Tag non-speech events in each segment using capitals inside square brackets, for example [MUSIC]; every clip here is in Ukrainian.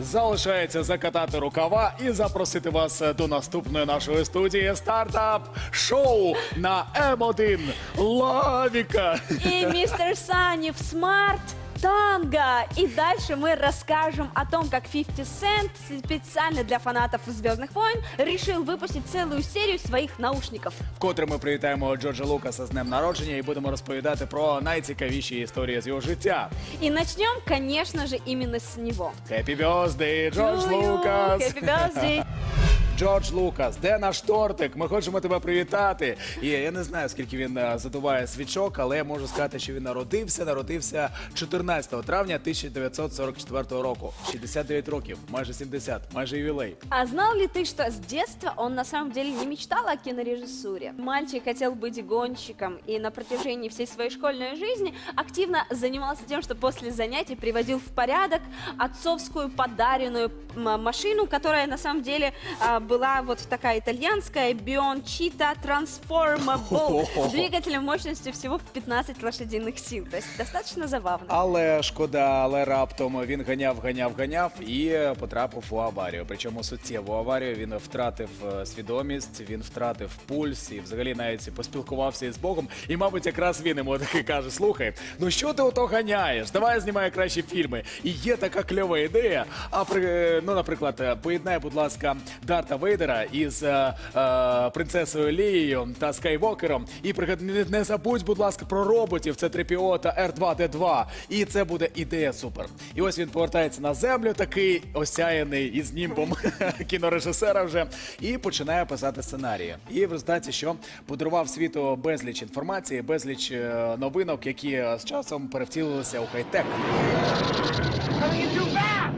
Залишається закатати рукава і запросити вас до наступної нашої студії стартап шоу на М1 Лавіка. І містер Санів смарт танго. И дальше мы расскажем о том, как 50 Cent специально для фанатов «Звездных войн» решил выпустить целую серию своих наушников. Вкотре ми привітаємо Джорджа Лукаса з днем народження і будемо розповідати про найцікавіші історії з його життя. И начнем, конечно же, именно с него. Happy birthday, Джордж To you, Лукас! Happy birthday. [LAUGHS] Джордж Лукас, де наш тортик? Ми хочемо тебе привітати. І я не знаю, скільки він е, задуває свічок, але я можу сказати, що він народився. Народився 14 травня 1944 року. 69 років, майже 70, майже ювілей. А знал ли ты, что с детства он на самом деле не мечтал о кинорежиссуре? Мальчик хотел быть гонщиком и на протяжении всей своей школьной жизни активно занимался тем, что после занятий приводил в порядок отцовскую подаренную м- машину, которая на самом деле а, была вот такая итальянская Bion Cheetah Transformable с двигателем мощностью всего в 15 лошадиных сил. То есть достаточно забавно. Але шкода, але раптом він ганяв, ганяв, ганяв і потрапив у аварію. Причому суттєву аварію він втратив е, свідомість, він втратив пульс і взагалі навіть поспілкувався із Богом. І, мабуть, якраз він йому таки каже: слухай, ну що ти ото ганяєш? Давай знімай кращі фільми. І є така кльова ідея. А при ну, наприклад, е, поєднай, будь ласка, Дарта Вейдера із е, е, принцесою Лією та Скайвокером. І пригад- не, не забудь, будь ласка, про роботів. Це 3PO та R2D2. І це буде ідея супер. І ось він повертається на землю, такий осяяний із німбом [LAUGHS] кінорежисера вже, і починає писати сценарії. І в результаті, що подарував світу безліч інформації, безліч е, новинок, які е, з часом перевтілилися у хай-тек.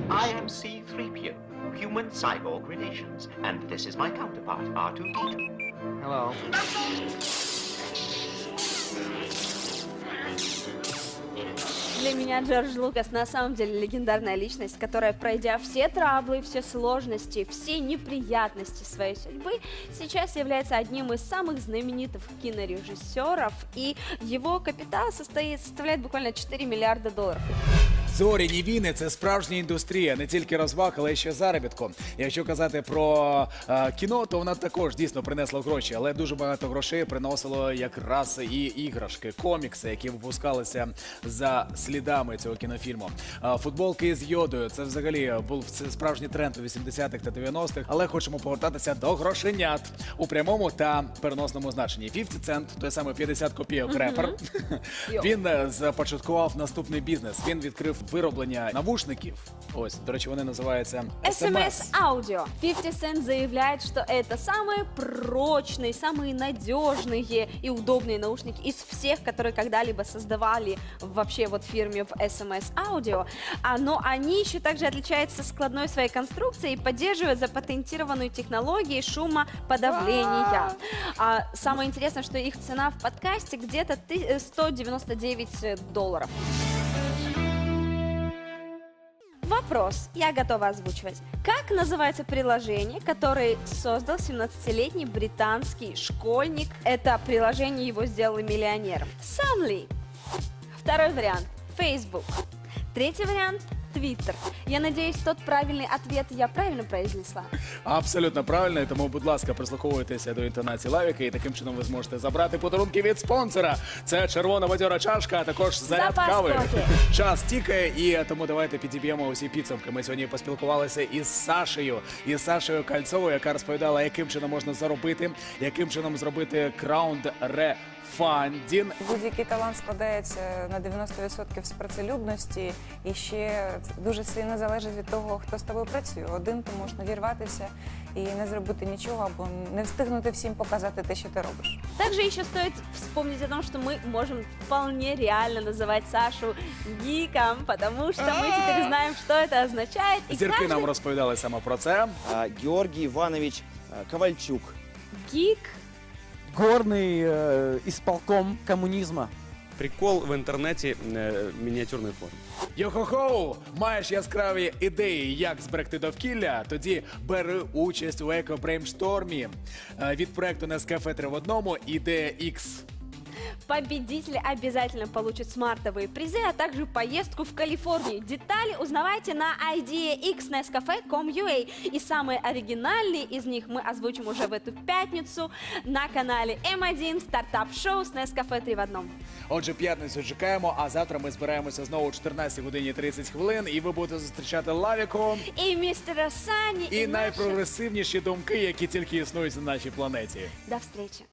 I am C3PO, human cyborg relations, and this is my counterpart, R2D2. Hello. Для меня Джордж Лукас на самом деле легендарная личность, которая, пройдя все траблы, все сложности, все неприятности своей судьбы, сейчас является одним из самых знаменитых кинорежиссеров, и его капитал состоит, составляет буквально 4 миллиарда долларов. Зоряні війни це справжня індустрія, не тільки розваг, але й ще заробітку. Якщо казати про е, кіно, то вона також дійсно принесла гроші, але дуже багато грошей приносило якраз і іграшки, комікси, які випускалися за слідами цього кінофільму. Е, футболки з йодою це взагалі був це справжній тренд у 80-х та 90-х, але хочемо повертатися до грошенят у прямому та переносному значенні. 50 цент, той самий 50 копійок репер. Він е, започаткував наступний бізнес. Він відкрив вироблення навушників. Ось, до речі, вони називаються SMS аудио. 50 Cent заявляет, что это самые прочные, самые надежные и удобные наушники из всех, которые когда-либо создавали вообще вот в фирме в SMS аудио. А, но они еще также отличаются складной своей конструкцией и поддерживают запатентированную технологию шумоподавления. А самое интересное, что их цена в подкасте где-то ты- э, 199 долларов. Вопрос, я готова озвучивать. Как называется приложение, которое создал 17-летний британский школьник? Это приложение его сделало миллионером. Сам? Второй вариант – Facebook. Третий вариант – Twitter. Я надеюсь, тот правильный ответ я правильно произнесла. абсолютно правильно. Тому, будь ласка, прислуховуйтеся до інтонації лавіки, і таким чином ви зможете забрати подарунки від спонсора. Це червона бадьора чашка, а також заряд Запас кави. кофе. Час тікає, і тому давайте підіб'ємо усі підсумки. Ми сьогодні поспілкувалися із Сашею, із Сашею Кальцовою, яка розповідала, яким чином можна заробити, яким чином зробити краунд рефандін. Будь-який талант складається на 90% з працелюбності, і ще це дуже сильно залежить від того, хто з тобою працює. Один то можна вірватися і не зробити нічого, або не встигнути всім показати те, що ти робиш. Также еще стоит вспомнить о том, что мы можем вполне реально называть Сашу гиком, потому что мы теперь знаем, что это означает. И Зірки каждый нам розповідали саме про це. А, Георгий Иванович а, Ковальчук. гик Горный э, исполком коммунизма. Прикол в інтернеті е, мініатюрної форми. Йо-хо-хоу! Маєш яскраві ідеї, як зберегти довкілля? Тоді бери участь у еко-бреймштормі Е, від проекту Нескафе 3 в одному ідея X. Победители обязательно получат смартовые призы, а также поездку в Калифорнию. Детали узнавайте на ideax.nescafe.com.ua. И самые оригинальные из них мы озвучим уже в эту пятницу на канале М1 стартап-шоу с Nescafe 3 в одном. Отже, п'ятницю чекаємо, а завтра ми збираємося знову о 14 годині 30 хвилин, і ви будете зустрічати Лавіку И мистера Сани, і и наши- найпрогресивніші думки, які тільки існують на нашій планеті. До встречи.